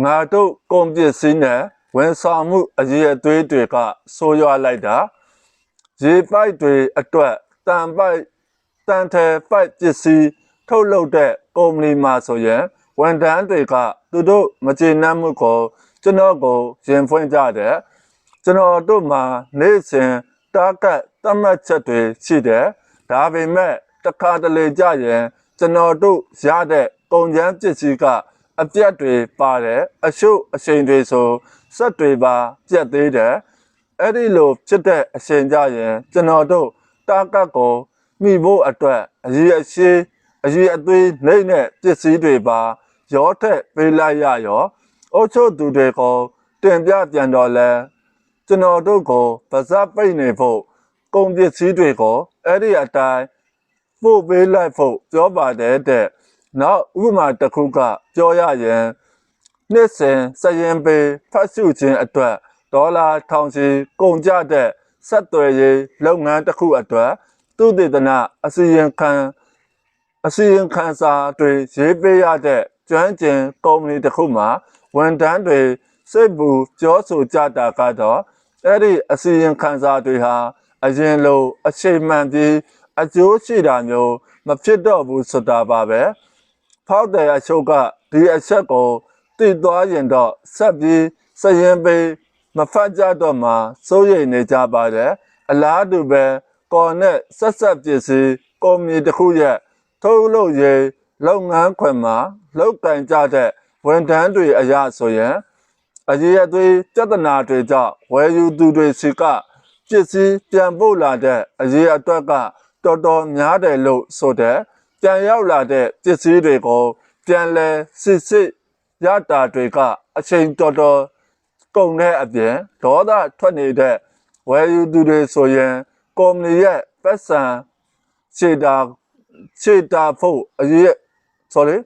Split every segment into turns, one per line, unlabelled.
ငါတို့ကုန်ပစ္စည်းနဲ့ဝန်ဆောင်မှုအရေးအသွေးတွေကဆိုးရွားလိုက်တာရေပိုက်တွေအတွက်တန်ပိုက်တန်ထဲပိုက်ပစ္စည်းထုတ်လုပ်တဲ့ကုမ္ပဏီမှာဆိုရင်ဝန်ထမ်းတွေကသူတို့မကျေနပ်မှုကိုကျွန်တော်ကိုရင်ဖွင့်ကြတယ်ကျွန်တော်တို့မှာနေ့စဉ်တားကတ်တတ်မှတ်ချက်တွေရှိတယ်ဒါပေမဲ့တစ်ခါတလေကြရင်ကျွန်တော်တို့ရတဲ့ကုန်ကျန်းပစ္စည်းက အပြတ်တွေပါတယ်အရှုပ်အရှိန်တွေဆိုစက်တွေပါပြတ်သေးတယ်အဲ့ဒီလိုဖြစ်တဲ့အချိန်ကြရင်ကျွန်တော်တို့တာကတ်ကိုမိဖို့အတွက်အရေးအရှိအရေးအသွေးနှိမ့်တဲ့ပစ္စည်းတွေပါရောထက်ပေးလိုက်ရရောအုတ်ချုပ်သူတွေကိုတင်ပြပြန်တော့လဲကျွန်တော်တို့ကိုဗဇက်ပိတ်နေဖို့ကုန်ပစ္စည်းတွေကိုအဲ့ဒီအတိုင်းပို့ပေးလိုက်ဖို့ပြောပါတယ်တဲ့ နောက်ဥပမာတစ်ခုကပြောရရင်နှစ်စဉ်စရင်ပေဖတ်စုခြင်းအတွက်ဒေါ်လာထောင်ချီကုန်ကြတဲ့ဆက်သွယ်ရေးလုပ်ငန်းတစ်ခုအတွက်သူတည်တနာအစီရင်ခံအစီရင်ခံစာတွေရေးပေးရတဲ့ကျွမ်းကျင်ကုမ္ပဏီတစ်ခုမှာဝန်ထမ်းတွေစိတ်ပူပြောဆိုကြတာကတော့အဲ့ဒီအစီရင်ခံစာတွေဟာအရင်လိုအချိန်မှန်ပြီးအကျိုးရှိတာမျိုးမဖြစ်တော့ဘူးဆိုတာပါပဲ ဖောက်တယ်အချုပ်ကဒီအချက်ကိုတည်သွားရင်တော့ဆက်ပြီးစရင်ပေးမဖတ်ကြတော့မှစိုးရိမ်နေကြပါတယ်အလားတူပဲကော်နဲ့ဆက်ဆက်ပစ္စည်းကုမ္ပဏီတစ်ခုရဲ့ထုတ်လုပ်ရေးလုပ်ငန်းခွင်မှာလုပ်ကင်ကြတဲ့ဝန်ထမ်းတွေအရာဆိုရင်အရေးအသွေးပြဿနာတွေကြောင့်ဝယ်ယူသူတွေစီကပစ္စည်းပြန်ပို့လာတဲ့အရေးအတွက်ကတော်တော်များတယ်လို့ဆိုတဲ့ ပြန်ရောက်လာတဲ့ပစ္စည်းတွေကိုပြန်လဲစစ်စစ်ရတာတွေကအချိန်တော်တော်ကုန်တဲ့အပြင်ဒေါသထွက်နေတဲ့ဝယ်ယူသူတွေဆိုရင်ကုမ္ပဏီရဲ့ပတ်စံခြေတာခြေတာဖို့အရေး sorry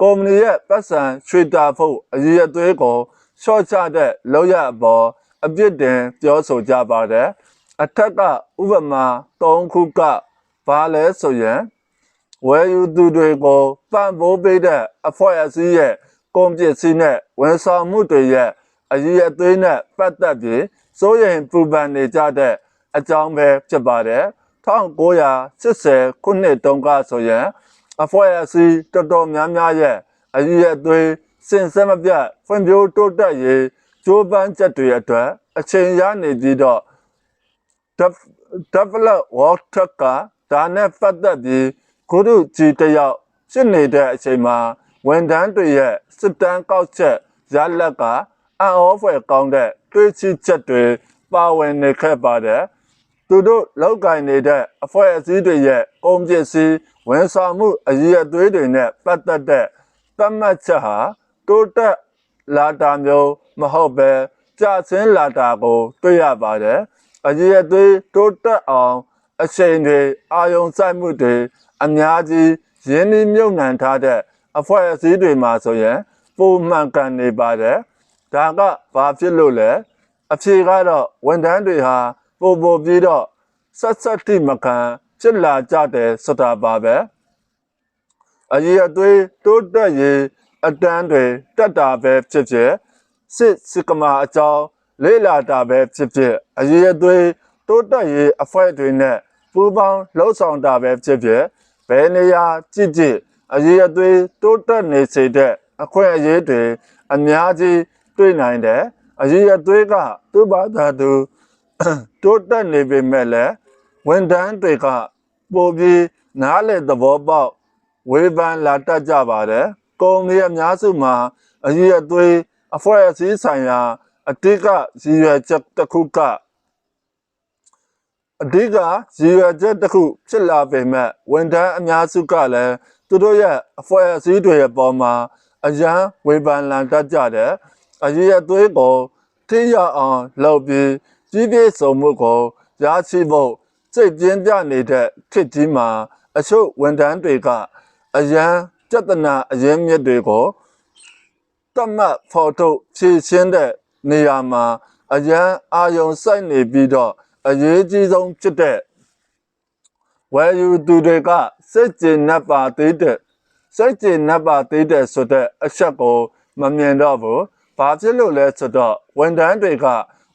ကုမ္ပဏီရဲ့ပတ်စံခြေတာဖို့အရေးအသွေးကိုရှော့ချတဲ့လောက်ရအပေါ်အပြစ်တင်ပြောဆိုကြပါတယ်အထက်ကဥပမာ၃ခုကဘာလဲဆိုရင် ဝယ်ယူသူတွေကိုပံ့ပိုးပေးတဲ့အဖွဲ့အစည်းရဲ့ကုန်ပစ္စည်းနဲ့ဝန်ဆောင်မှုတွေရဲ့အရေးအသွေးနဲ့ပတ်သက်ပြီးစိုးရိမ်ပူပန်နေကြတဲ့အကြောင်းပဲဖြစ်ပါတယ်1980ခုနှစ်တုန်းကဆိုရင်အဖွဲ့အစည်းတော်တော်များများရဲ့အရေးအသွေးစင်စက်မပြတ်ဖွံ့ဖြိုးတိုးတက်ရေးကြိုးပမ်းချက်တွေအတွက်အချိန်ရနေပြီးတော့ develop world truck ကဒါနဲ့ပတ်သက်ပြီး ကုရုကြီးတယောက်ဖြစ်နေတဲ့အချိန်မှာဝန်ထမ်းတွေရဲ့စစ်တမ်းကောက်ချက်ရလက်ကအံ့ဩဖွယ်ကောင်းတဲ့တွေးချိချက်တွေပါဝင်နေခဲ့ပါတယ်သူတို့လောက်ကင်နေတဲ့အဖွဲ့အစည်းတွေရဲ့ကုန်ပစ္စည်းဝန်ဆောင်မှုအရေးအသွေးတွေနဲ့ပတ်သက်တဲ့သတ်မှတ်ချက်ဟာတိုးတက်လာတာမျိုးမဟုတ်ပဲကြာဆင်းလာတာကိုတွေ့ရပါတယ်အရေးအသွေးတိုးတက်အောင်အချိန်တွေအာယုံစိုက်မှုတွေ အများကြီးရင်းနှီးမြုပ်နှံထားတဲ့အဖွဲ့အစည်းတွေမှာဆိုရင်ပုံမှန်ကန်နေပါတယ်ဒါကဘာဖြစ်လို့လဲအဖြေကတော့ဝန်ထမ်းတွေဟာပို့ပို့ပြီးတော့ဆက်ဆက်တိမခံဖြစ်လာကြတယ်ဆိုတာပါပဲအရေးအသွေးတိုးတက်ရေးအတန်းတွေတက်တာပဲဖြစ်ဖြစ်စစ်စစ်ကမာအကြောင်းလေးလာတာပဲဖြစ်ဖြစ်အရေးအသွေးတိုးတက်ရေးအဖွဲ့တွေနဲ့ပူးပေါင်းလှုပ်ဆောင်တာပဲဖြစ်ဖြစ် ဘယ်နေရာကြည့်ကြည့်အရေးအသွေးတိုးတက်နေစေတဲ့အခွင့်အရေးတွေအများကြီးတွေ့နိုင်တယ်အရေးအသွေးကသူ့ဘာသာသူတိုးတက်နေပေမဲ့လည်းဝန်ထမ်းတွေကပိုပြီးနားလေသဘောပေါက်ဝေဖန်လာတတ်ကြပါတယ်ကုမ္ပဏီအများစုမှာအရေးအသွေးအဖွဲ့အစည်းဆိုင်ရာအတိတ်ကရည်ရွယ်ချက်တစ်ခုက အဓိကရည်ရွယ်ချက်တစ်ခုဖြစ်လာပေမဲ့ဝန်ထမ်းအများစုကလည်းသူတို့ရဲ့အဖွဲ့အစည်းတွေရဲ့ပေါ်မှာအရန်ဝေဖန်လန်တတ်ကြတယ်အရေးအသွေးကိုထိရအောင်လုပ်ပြီးကြီးပြည့်စုံမှုကိုရရှိဖို့စိတ်ပြင်းပြနေတဲ့ခေတ်ကြီးမှာအချို့ဝန်ထမ်းတွေကအရန်ကြက်တနာအရင်မြစ်တွေကိုတတ်မှတ်ဖော်ထုတ်ဖြည့်ရှင်းတဲ့နေရာမှာအရန်အာယုံစိုက်နေပြီးတော့ အရေးကြီးဆုံးဖြစ်တဲ့ဝယ်ယူသူတွေကစိတ်ကျဉ်နှပ်ပါသေးတဲ့စိတ်ကျဉ်နှပ်ပါသေးတဲ့ဆိုတဲ့အချက်ကိုမမြင်တော့ဘူးဘာဖြစ်လို့လဲဆိုတော့ဝန်ထမ်းတွေက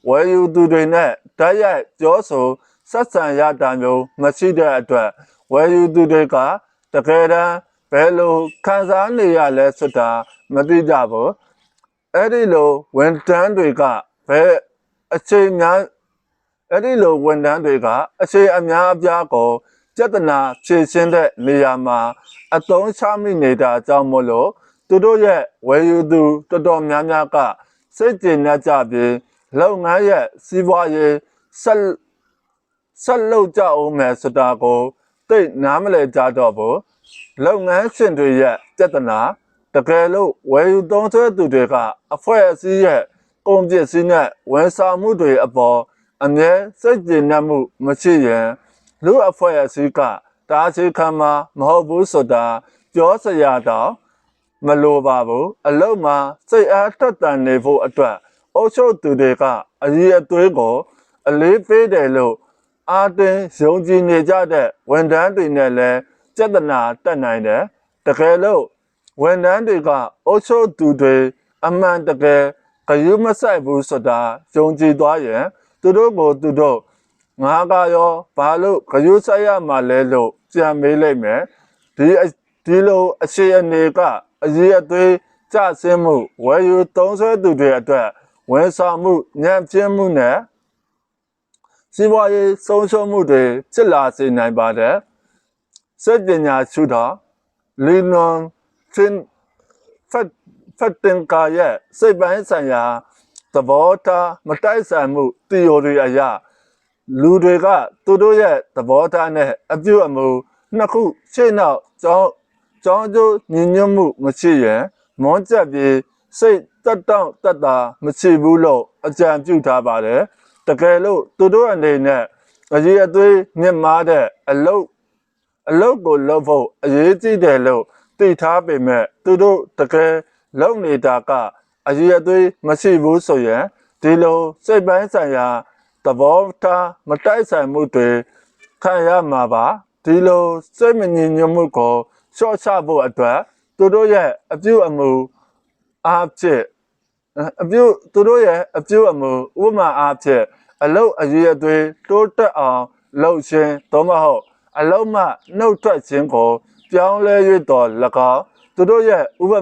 ဝယ်ယူသူတွေနဲ့ဓာတ်ရိုက်ပြောဆိုဆက်ဆံရတာမျိုးမရှိတဲ့အတွက်ဝယ်ယူသူတွေကတကယ်တမ်းဘယ်လိုခံစားနေရလဲဆိုတာမသိကြဘူးအဲ့ဒီလိုဝန်ထမ်းတွေကဘယ်အချိန်များ အဲ့ဒီလိုဝန်ထမ်းတွေကအချိန်အများအပြားကိုစက်တနာဖြည့်ရှင်းတဲ့နေရာမှာအသုံးချမိနေတာကြောင့်မို့လို့သူတို့ရဲ့ဝယ်ယူသူတော်တော်များများကစိတ်ကျဉ်နေကြပြီးလုပ်ငန်းရဲ့စီးပွားရေးဆက်ဆက်လုပ်ကြအောင်မယ်ဆိုတာကိုသိနားမလည်ကြတော့ဘူးလုပ်ငန်းရှင်တွေရဲ့စက်တနာတကယ်လို့ဝယ်ယူသုံးစွဲသူတွေကအဖွဲ့အစည်းရဲ့ကုန်ပစ္စည်းနဲ့ဝန်ဆောင်မှုတွေအပေါ် အမြဲစိတ်ကျဉ်နေမှုမရှိရင်လူအဖွဲ့အစည်းကတားဆီးခံမှာမဟုတ်ဘူးဆိုတာပြောစရာတော့မလိုပါဘူးအလုံးမှာစိတ်အားတက်တန်နေဖို့အတွက်အုပ်ချုပ်သူတွေကအရေးအသွေးကို အလေးပေးတယ်လို့အာတင်ယုံကြည်နေကြတဲ့ဝန်ထမ်းတွေနဲ့လည်းစက်တနာတက်နိုင်တယ်တကယ်လို့ဝန်ထမ်းတွေကအုပ်ချုပ်သူတွေအမှန်တကယ်ဂရုမစိုက်ဘူးဆိုတာယုံကြည်သွားရင် သူတို့ကိုသူတို့ငါကရောဘာလို့ဂရုစိုက်ရမှာလဲလို့ပြန်မေးလိုက်မယ်ဒီအဒီလိုအခြေအနေကအရေးအသွေးကြဆင်းမှုဝယ်ယူသုံးဆွဲသူတွေအတွက်ဝန်ဆောင်မှုညံ့ပြင်းမှုနဲ့စီးပွားရေးဆုံးရှုံးမှုတွေဖြစ်လာစေနိုင်ပါတယ်စိတ်ပညာရှုထောင့်လီနွန်ဖင်ဖတ်ဖတ်တင်ကာရဲ့စိတ်ပိုင်းဆိုင်ရာ သဘောထားမတိုက်ဆိုင်မှု theory အရာလူတွေကသူတို့ရဲ့သဘောထားနဲ့အပြုအမူနှစ်ခုရှေ့နောက်ကြောင်းကြောင်းကျိုးညီညွတ်မှုမရှိရင်မွန်ကျက်ပြီးစိတ်တက်တောင့်တက်တာမရှိဘူးလို့အကြံပြုထားပါတယ်တကယ်လို့သူတို့အနေနဲ့အရေးအသွေးမြင့်မားတဲ့အလုတ်အလုတ်ကိုလုပ်ဖို့အရေးကြီးတယ်လို့သိထားပေမဲ့သူတို့တကယ်လုပ်နေတာက အရေးအသွေးမရှိဘူးဆိုရင်ဒီလိုစိတ်ပိုင်းဆိုင်ရာသဘောထားမတိုက်ဆိုင်မှုတွေခံရမှာပါဒီလိုစိတ်မငြိမ်ညွတ်မှုကိုရှော့ချဖို့အတွက်သူတို့ရဲ့အပြုအမူအားဖြင့်အပြုသူတို့ရဲ့အပြုအမူဥပမာအားဖြင့်အလုတ်အရေးအသွေးတိုးတက်အောင်လှုပ်ခြင်းသို့မဟုတ်အလုံးမနှုတ်ထွက်ခြင်းကိုပြောင်းလဲ၍တော်၎င်းသူတို့ရဲ့ဥပ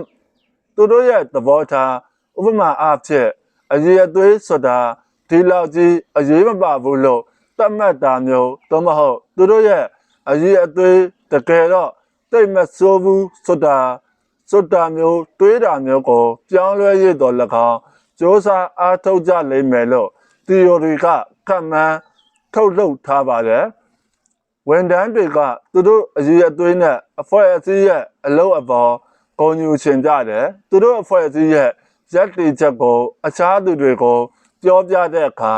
သူတို့ရဲ့သဘောထား ဥပမာအားဖြင့်အရေးအသွေးဆိုတာဒီလောက်ကြီးအရေးမပါဘူးလို့သတ်မှတ်တာမျိုးသို့မဟုတ်သူတို့ရဲ့အရေးအသွေးတကယ်တော့တိတ်မဆိုးဘူးဆိုတာဆိုတာမျိုးတွေးတာမျိုးကိုပြောင်းလဲရတော့၎င်းစ조사အားထုတ်ကြလိမ့်မယ်လို့ theory ကခန့်မှန်းထုတ်လုပ်ထားပါတယ်ဝန်ထမ်းတွေကသူတို့အရေးအသွေးနဲ့အဖွဲ့အစည်းရဲ့အလုပ်အပေါ်ဂုဏ်ယူရှင်ကြတယ်သူတို့အဖွဲ့အစည်းရဲ့ ရက်တီချက်ကိုအခြားသူတွေကိုပြောပြတဲ့အခါ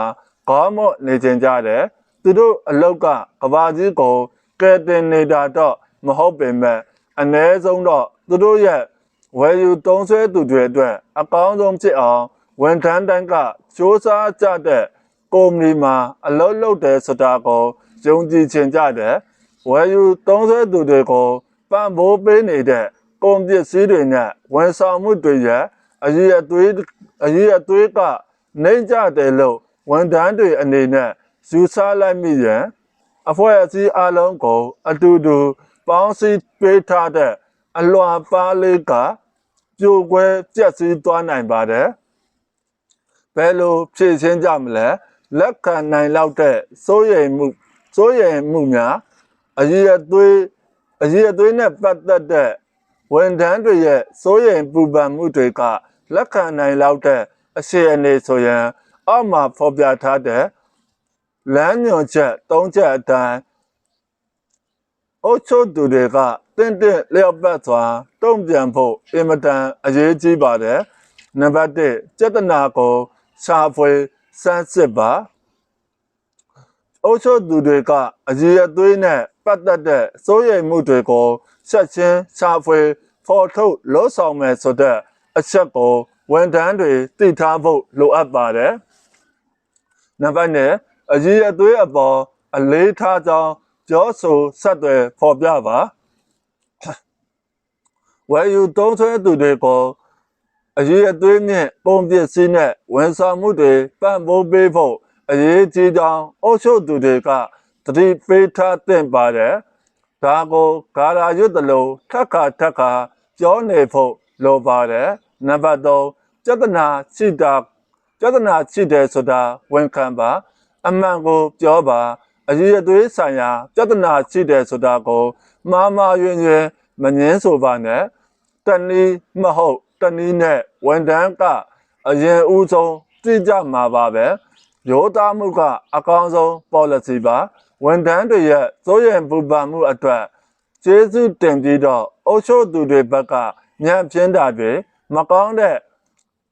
ခေါင်းမော့နေခြင်းကြတယ်သူတို့အလောက်ကကဘာကြီးကိုကဲတင်နေတာတော့မဟုတ်ပေမဲ့အ ਨੇ ဆုံးတော့သူတို့ရဲ့ဝယ်ယူတုံးဆွဲသူတွေအတွက်အကောင်းဆုံးဖြစ်အောင်ဝန်ထမ်းတိုင်းကစ조사ကြတဲ့ကုမ္ပဏီမှာအလုပ်လုပ်တယ်ဆိုတာကိုယုံကြည်ခြင်းကြတယ်ဝယ်ယူတုံးဆွဲသူတွေကိုပံ့ပိုးပေးနေတဲ့ကုန်ပစ္စည်းတွေနဲ့ဝန်ဆောင်မှုတွေရဲ့ အရေးအသွေးအရေးအသွေးကနှိမ့်ကြတယ်လို့ဝန်ထမ်းတွေအနေနဲ့ယူဆလိုက်မိရင်အဖွဲ့အစည်းအလုံးကိုအတူတူပေါင်းစည်းပေးထားတဲ့အလွာပါလေးကပြိုကွဲပြက်စီးသွားနိုင်ပါတယ်ဘယ်လိုဖြည့်ရှင်းကြမလဲလက်ခံနိုင်လောက်တဲ့စိုးရိမ်မှုစိုးရိမ်မှုများအရေးအသွေးအရေးအသွေးနဲ့ပတ်သက်တဲ့ဝန်ထမ်းတွေရဲ့စိုးရိမ်ပူပန်မှုတွေက လက်ခံနိုင်လောက်တဲ့အရှိအနေဆိုရင်အောက်မှာဖော်ပြထားတဲ့လမ်းညွှန်ချက်၃ချက်အတိုင်းအုပ်ချုပ်သူတွေကတင့်တင့်လျော့ပတ်စွာတုံ့ပြန်ဖို့အင်မတန်အရေးကြီးပါတယ်နံပါတ်1စေတနာကိုရှာဖွေစမ်းစစ်ပါအုပ်ချုပ်သူတွေကအရေးအသွေးနဲ့ပတ်သက်တဲ့စိုးရိမ်မှုတွေကိုဆက်ချင်းရှာဖွေဖော်ထုတ်လှုပ်ဆောင်မယ်ဆိုတဲ့ အချက်ကိုဝန်ထမ်းတွေသိထားဖို့လိုအပ်ပါတယ်။နံပါတ်2အရေးအသွေးအပေါ်အလေးထားကြောင်းပြောဆိုဆက်သွယ်ဖော်ပြပါ။ဝယ်ယူသုံးဆွဲသူတွေကိုအအရေးအသွေးမြင့်ပုံပစ္စည်းနဲ့ဝန်ဆောင်မှုတွေပံ့ပိုးပေးဖို့အရေးကြီးကြောင်းအုပ်ချုပ်သူတွေကသတိပေးထားသင့်ပါတယ်။ဒါကိုဂါရာရွတ်တလို့ထက်ခါထက်ခါပြောနေဖို့ လိုပါတယ်။နံပါတ်3ပြဿနာရှိတာပြဿနာရှိတယ်ဆိုတာဝန်ခံပါအမှန်ကိုပြောပါအရေးအသွေးဆိုင်ရာပြဿနာရှိတယ်ဆိုတာကိုမှားမှားယွင်းယွင်းမငင်းဆိုပါနဲ့တနည်းမဟုတ်တနည်းနဲ့ဝန်တန်းကအရင်ဦးဆုံးသိကြမှာပါပဲရိုးသားမှုကအကောင်းဆုံး policy ပါဝန်တန်းတွေရဲ့စိုးရိမ်ပူပန်မှုအတွက်ကျေးဇူးတင်ပြီးတော့အုပ်ချုပ်သူတွေဘက်က ညံ့ပြင်းတာတွေမကောင်းတဲ့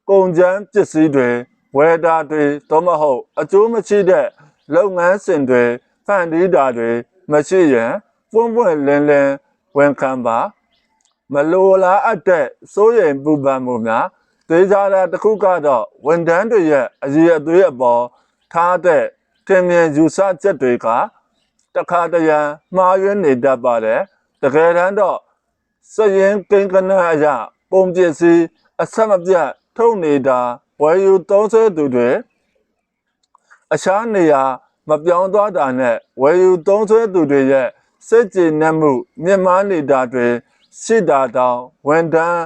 ကုန်ကျန်းပစ္စည်းတွေဝယ်တာတွေတော့မဟုတ် အကျိုးမရှိတဲ့လုပ်ငန်းစဉ်တွေဖန်တီးတာတွေမရှိရင်ပွန့်ပွန့်လင်းလင်းဝန်ခံပါမလိုလားအပ်တဲ့စိုးရိမ်ပူပန်မှုများသေချာတာတစ်ခုကတော့ဝန်ထမ်းတွေရဲ့အရေးအသွေးအပေါ်ထားတဲ့ထင်မြင်ယူဆချက်တွေကတခါတရံမှားယွင်းနေတတ်ပါတယ်တကယ်တမ်းတော့ စရင်ကိန်းကနအရာပုံပစ္စည်းအဆက်မပြတ်ထုတ်နေတာဝယ်ယူသုံးဆွဲသူတွေအခြားနေရာမပြောင်းသွားတာနဲ့ဝယ်ယူသုံးဆွဲသူတွေရဲ့စိတ်ကြည်နက်မှုမြင့်မားနေတာတွေရှိတာတောင်ဝန်တန်း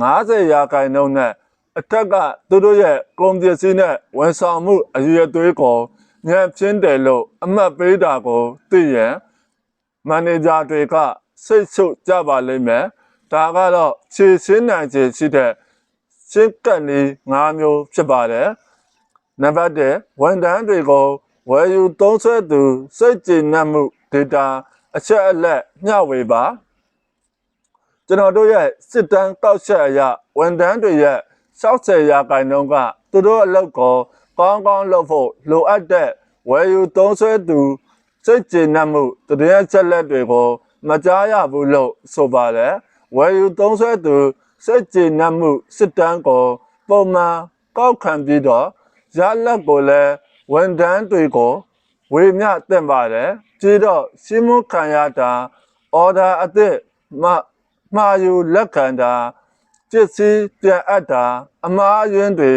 90ရာခိုင်နှုန်းနဲ့အထက်ကသူတို့ရဲ့ကုန်ပစ္စည်းနဲ့ဝန်ဆောင်မှုအရွယ်သွေးကိုညံ့ပြင်းတယ်လို့အမှတ်ပေးတာကိုသိရင်မန်နေဂျာတွေက စိတ်ဆုပ်ကြပါလိမ့်မယ်ဒါကတော့ခြေရှင်းနိုင်ခြေရှိတဲ့ရှင်းကပ်နည်း၅မျိုးဖြစ်ပါတယ်နံပါတ်1ဝန်တန်းတွေကိုဝယ်ယူသုံးဆွဲသူစိတ်ကြည်နက်မှု data အချက်အလက်မျှဝေပါကျွန်တော်တို့ရဲ့စစ်တမ်းတောက်ချက်အရဝန်တန်းတွေရဲ့60ရာခိုင်နှုန်းကသူတို့အလုပ်ကိုကောင်းကောင်းလုပ်ဖို့လိုအပ်တဲ့ဝယ်ယူသုံးဆွဲသူစိတ်ကြည်နက်မှုတည်ရချက်လက်တွေကို မကြားရဘူးလို့ဆိုပါတယ်ဝယ်ယူသုံးဆွဲသူစိတ်ကြည်နက်မှုစစ်တမ်းကိုပုံမှန်ကောက်ခံပြီးတော့ရလက်ကိုလည်းဝန်တန်းတွေကိုဝေမျှတင်ပါတယ်ပြီးတော့ရှင်းမခံရတာအော်ဒါအသစ်မမှာယူလက်ခံတာပစ္စည်းပြန်အပ်တာအမှားအယွင်းတွေ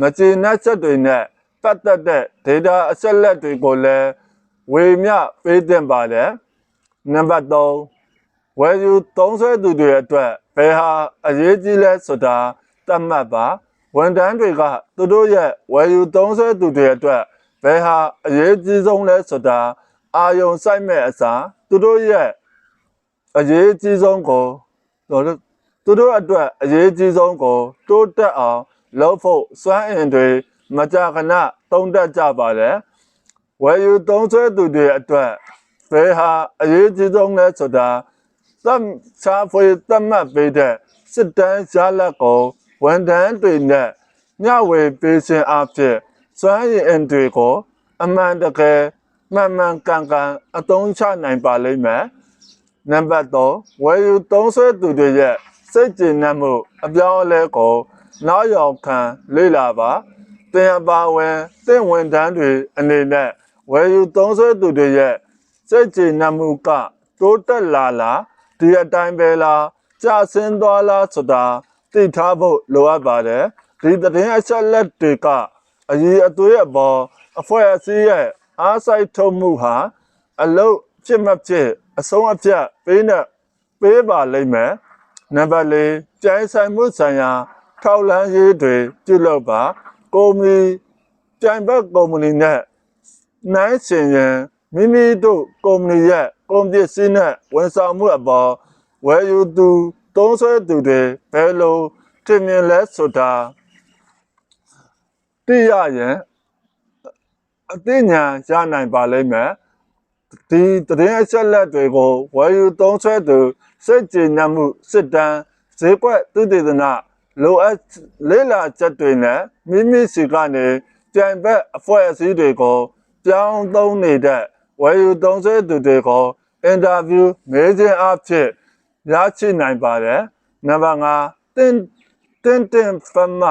မကျေနပ်ချက်တွေနဲ့ပတ်သက်တဲ့ data အချက်လက်တွေကိုလည်းဝေမျှပေးသင့်ပါတယ် နံပါတ်3ဝယ်ယူသုံးဆွဲသူတွေအတွက်ဘယ်ဟာအရေးကြီးလဲဆိုတာသတ်မှတ်ပါဝန်ထမ်းတွေကသူတို့ရဲ့ဝယ်ယူသုံးဆွဲသူတွေအတွက်ဘယ်ဟာအရေးကြီးဆုံးလဲဆိုတာအာယုံစိုက်မဲ့အစားသူတို့ရဲ့အရေးကြီးဆုံးကိုတို့သူတို့အတွက်အရေးကြီးဆုံးကိုတိုးတက်အောင်လုပ်ဖို့စွမ်းအင်တွေမကြာခဏတုံးတက်ကြပါတယ်ဝယ်ယူသုံးဆွဲသူတွေအတွက် ဘယ်ဟာအရေးကြီးဆုံးလဲဆိုတာသတ်ချာဖွေသတ်မှတ်ပေးတဲ့စစ်တမ်းရလက်ကိုဝန်ထမ်းတွေနဲ့မျှဝေပေးခြင်းအဖြစ်စွမ်းရည်အင်တွေကို အမှန်တကယ်မှန်မှန်ကန်ကန်အသုံးချနိုင်ပါလိမ့်မယ်နံပါတ်3ဝယ်ယူသုံးဆွဲသူတွေရဲ့စိတ်ကြည်နက်မှု အပြောင်းအလဲကိုနောက်ရောက်ခံလေ့လာပါတင်အပါဝင်တင့်ဝန်ထမ်းတွေအနေနဲ့ဝယ်ယူသုံးဆွဲသူတွေရဲ့ စိတ်ကြည်နက်မှုကတိုးတက်လာလားဒီအတိုင်းပဲလားကျဆင်းသွားလားဆိုတာသိထားဖို့လိုအပ်ပါတယ်ဒီသတင်းအချက်လက်တွေကအရေးအသွေးအပေါ်အဖွဲ့အစည်းရဲ့အားစိုက်ထုတ်မှုဟာအလုတ်ဖြစ်မဖြစ်အဆုံးအဖြတ်ပေးနေပေးပါလိမ့်မယ်နံပါတ်၄ကြိုင်ဆိုင်မှုဆိုင်ရာထောက်လန်းရေးတွေပြုလုပ်ပါ ကုမ္ပဏီကြိုင်ဘက်ကုမ္ပဏီနဲ့နိုင်ရှင်ရင် မိမိတို့ကုမ္ပဏီရဲ့ကုန်ပစ္စည်းနဲ့ဝန်ဆောင်မှုအပေါ်ဝယ်ယူသူသုံးဆွဲသူတွေဘယ်လိုထင်မြင်လဲဆိုတာသိရရင်အသိဉာဏ်ရနိုင်ပါလိမ့်မယ်ဒီသတင်းအချက်လက်တွေကိုဝယ်ယူသုံးဆွဲသူစိတ်ကြည်နက်မှုစစ်တမ်းဈေးကွက်သူတည်သနာလိုအပ်လေးလာချက်တွေနဲ့မိမိစီကနေကြံဘက်အဖွဲ့အစည်းတွေကိုပြောင်းသုံးနေတဲ့ ဝယ်ယူသုံးဆွဲသူတွေကိုအင်တာဗျူးမေးခြင်းအဖြစ်ရရှိနိုင်ပါတယ်နံပါတ်5တင်းတင်းတင်းဖမ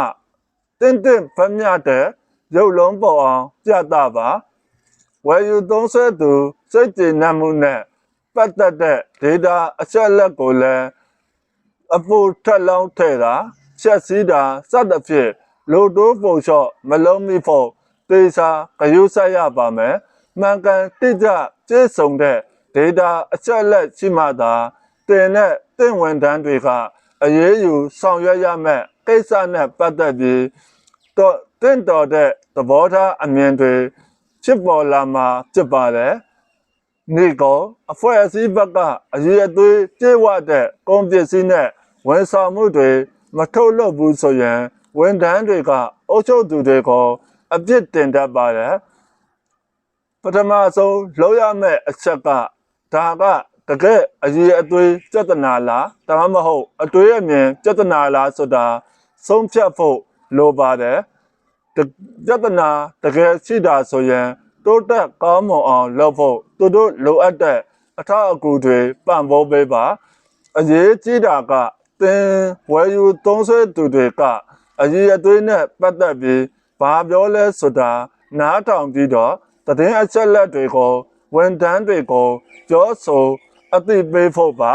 တင်းတင်းဖမြတဲ့ရုပ်လုံးပေါ်အောင်ပြသပါဝယ်ယူသုံးဆွဲသူစိတ်ကြည်နက်မှုနဲ့ပတ်သက်တဲ့ data အချက်အလက်ကိုလည်းအဖို့ထက်လောင်းထည့်တာချရှက်စီးတာစသဖြင့်လိုတိုးပုံလျှော့မလုံးမိဖို့သေစာဂယုဆိုင်ရပါမယ် မှန်ကန်တိကျကျေစုံတဲ့ data အချက်အလက်ရှိမှသာတင်တဲ့တင့်ဝန်တန်းတွေကအရေးယူဆောင်ရွက်ရမယ့်ကိစ္စနဲ့ပတ်သက်ပြီးတော့တင့်တော်တဲ့သဘောထားအမြင်တွေဖြစ်ပေါ်လာမှာဖြစ်ပါတယ်နေကောအဖွဲ့အစည်းဘက်ကအရေးအသွေးကျေဝတဲ့ကုန်ပစ္စည်းနဲ့ဝန်ဆောင်မှုတွေမထုတ်လုပ်ဘူးဆိုရင်ဝန်ထမ်းတွေကအုပ်ချုပ်သူတွေကိုအပြစ်တင်တတ်ပါတယ် ပထမဆုံးလောက်ရမယ့်အချက်ကဒါကတကယ်အရေးအသွေးပြဿနာလားဒါမှမဟုတ်အတွေးအမြင်ပြဿနာလားဆိုတာဆုံးဖြတ်ဖို့လိုပါတယ်တပြဿနာတကယ်ရှိတာဆိုရင်တိုးတက်ကောင်းမွန်အောင်လုပ်ဖို့သူတို့လိုအပ်တဲ့အထောက်အကူတွေပံ့ပိုးပေးပါအရေးကြီးတာကသင်ဝယ်ယူသုံးဆွဲသူတွေကအရေးအသွေးနဲ့ပတ်သက်ပြီးဘာပြောလဲဆိုတာနားထောင်ပြီးတော့ သတင်းအချက်လက်တွေကိုဝန်ထမ်းတွေကိုပြောဆိုအသိပေးဖို့ပါ